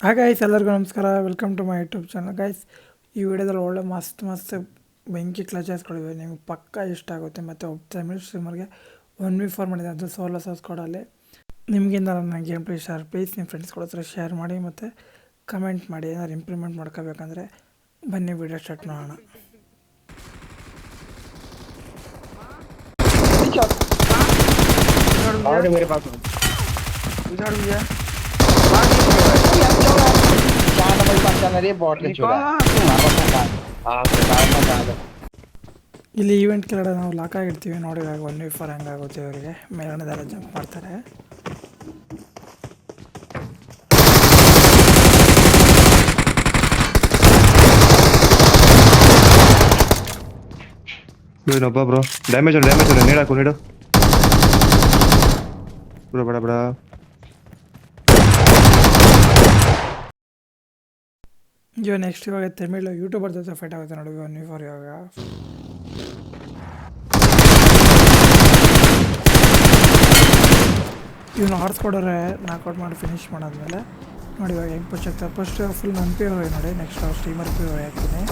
Hi guys ಎಲ್ಲರಿಗೂ ನಮಸ್ಕಾರ welcome to my YouTube channel guys ಈ ವಿಡಿಯೋದಲ್ಲಿ ಒಳ್ಳೆ ಮಸ್ತ್ ಮಸ್ತ್ ಬೆಂಕಿ ಕ್ಲಚಸ್ಗಳಿವೆ ನಿಮಗೆ ಪಕ್ಕ ಇಷ್ಟ ಆಗುತ್ತೆ ಮತ್ತು ಒಬ್ಬ ತಮಿಳ್ ಸ್ಟ್ರೀಮರ್ಗೆ ಒನ್ ವಿ ಫೋರ್ ಮಾಡಿದೆ ಅದು ಸೋಲೋ ಸೋಸ್ ಕೊಡಲ್ಲಿ ನಿಮಗಿಂದ ನನ್ನ ಗೇಮ್ ಪ್ಲೇ ಶೇರ್ ಪ್ಲೀಸ್ ನಿಮ್ಮ ಫ್ರೆಂಡ್ಸ್ಗಳ ಹತ್ರ ಶೇರ್ ಮಾಡಿ ಮತ್ತು ಕಮೆಂಟ್ ಮಾಡಿ ಏನಾದ್ರು ಇಂಪ್ರೂವ್ಮೆಂಟ್ ಮಾಡ್ಕೋಬೇಕಂದ್ರೆ ಬನ್ನಿ ವಿಡಿಯೋ ಸ್ಟಾರ್ಟ್ ಮಾಡೋಣ और मेरे पास उधर भी है चार नंबर पास चल रही है बॉट के छोड़ा हां कार में डाल ಇಲ್ಲಿ ಈವೆಂಟ್ ಕೆಳಗಡೆ ನಾವು ಲಾಕ್ ಆಗಿರ್ತೀವಿ ನೋಡಿ ಇವಾಗ ಒನ್ ವಿ ಫೋರ್ ಹೆಂಗಾಗುತ್ತೆ ಇವರಿಗೆ ಮೇಲ್ಗಡೆದೆಲ್ಲ ಜಂಪ್ ಮಾಡ್ತಾರೆ ಏನಪ್ಪ ಬ್ರೋ ಡ್ಯಾಮೇಜ್ ಉಂಟು ಡ್ಯಾಮೇಜ್ ಉಂಟು ನೀಡಾಕು ನೀಡು ಬ್ರೋ ಬೇಡ ಬೇಡ ಇವಾಗ ನೆಕ್ಸ್ಟ್ ಇವಾಗ ತಮಿಳು ಯೂಟ್ಯೂಬರ್ ಜೊತೆ ಫೈಟ್ ಆಗುತ್ತೆ ನೋಡಿ ಒನ್ ಫೋರ್ ಇವಾಗ. ಇವನು ಆರಿಸ್ಕೊಡೋರೆ ನಾಕೌಟ್ ಮಾಡಿ ಫಿನಿಶ್ ಮಾಡಾದ್ಮೇಲೆ. ನೋಡಿ ಇವಾಗ ಹೆಂಗೆ ಪುಷ್ ಫಸ್ಟ್ ಫುಲ್ ನನ್ನ ಪಿ ನೋಡಿ ನೆಕ್ಸ್ಟ್ ಸ್ಟೀಮರ್ ಪಿ ಹಾಕ್ತೀನಿ.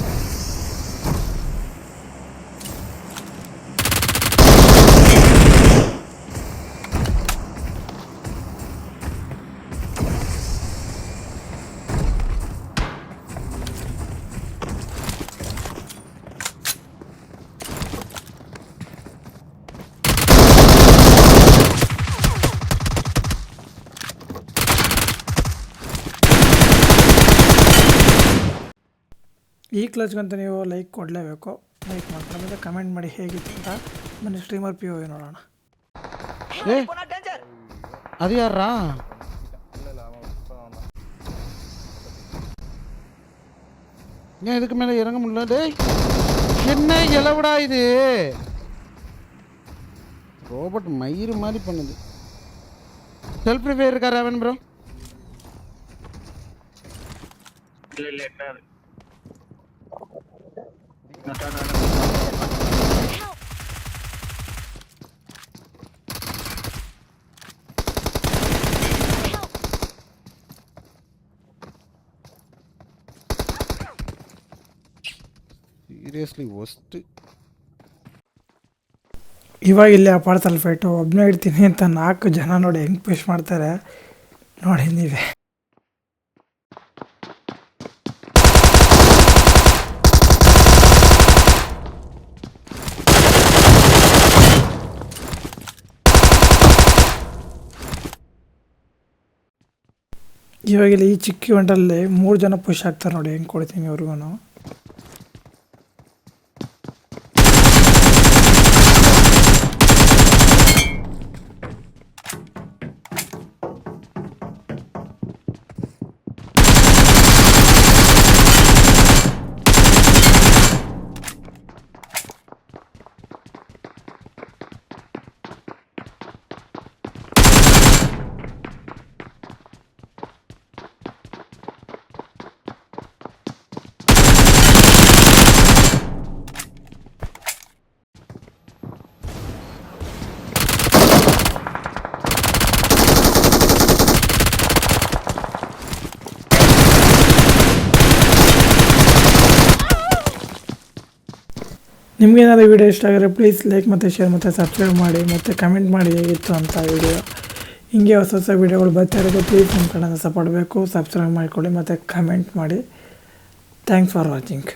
ಈ ಕ್ಲಚ್ಗಂತ ನೀವು ಲೈಕ್ ಕೊಡಲೇಬೇಕು ಲೈಕ್ ಮಾಡ್ಕೊಂಡು ಮತ್ತು ಕಮೆಂಟ್ ಮಾಡಿ ಹೇಗಿತ್ತು ಅಂತ ಮನೆ ಸ್ಟ್ರೀಮರ್ ಪಿ ಹೋಗಿ ನೋಡೋಣ ஏ அது யாரா ஏன் இதுக்கு மேலே இறங்க முடியல டேய் என்ன இலவடா இது ரோபோட் மயிறு மாதிரி பண்ணுது செல்ஃப் ரிஃபைர் இருக்கா ரவன் ப்ரோ ಸೀರಿಯಸ್ಲಿ ಒಸ್ಟ್ ಇವಾಗ ಇಲ್ಲಿ ಅಪಾರ್ತಲ್ಲಿ ಫೈಟು ಒಬ್ಬನೇ ಇಡ್ತೀನಿ ಅಂತ ನಾಲ್ಕು ಜನ ನೋಡಿ ಹೆಂಗೆ ಪುಷ್ ಮಾಡ್ತಾರೆ. ನೋಡಿ ನೀವೇ. ಇವಾಗ ಇಲ್ಲಿ ಈ ಚಿಕ್ಕ ಇವೆಂಟಲ್ಲಿ ಮೂರು ಜನ ಪುಷ್ ಆಗ್ತಾರೆ ನೋಡಿ ಹೆಂಗೆ ಕೊಡ್ತೀನಿ ಇವ್ರಿಗೂ ನಿಮಗೇನಾದ್ರು ವಿಡಿಯೋ ಇಷ್ಟ ಆಗಿದ್ರೆ ಪ್ಲೀಸ್ ಲೈಕ್ ಮತ್ತು ಶೇರ್ ಮತ್ತು ಸಬ್ಸ್ಕ್ರೈಬ್ ಮಾಡಿ ಮತ್ತು ಕಮೆಂಟ್ ಮಾಡಿ ಹೇಗಿತ್ತು ಅಂತ ವೀಡಿಯೋ ಹಿಂಗೆ ಹೊಸ ಹೊಸ ವೀಡಿಯೋಗಳು ಬರ್ತಾ ಇರೋದು ಪ್ಲೀಸ್ ನಿಮ್ಮ ಕಡೆಯಿಂದ ಸಪೋರ್ಟ್ ಬೇಕು. ಸಬ್ಸ್ಕ್ರೈಬ್ ಮಾಡಿಕೊಳ್ಳಿ ಮತ್ತು ಕಮೆಂಟ್ ಮಾಡಿ. Thanks for watching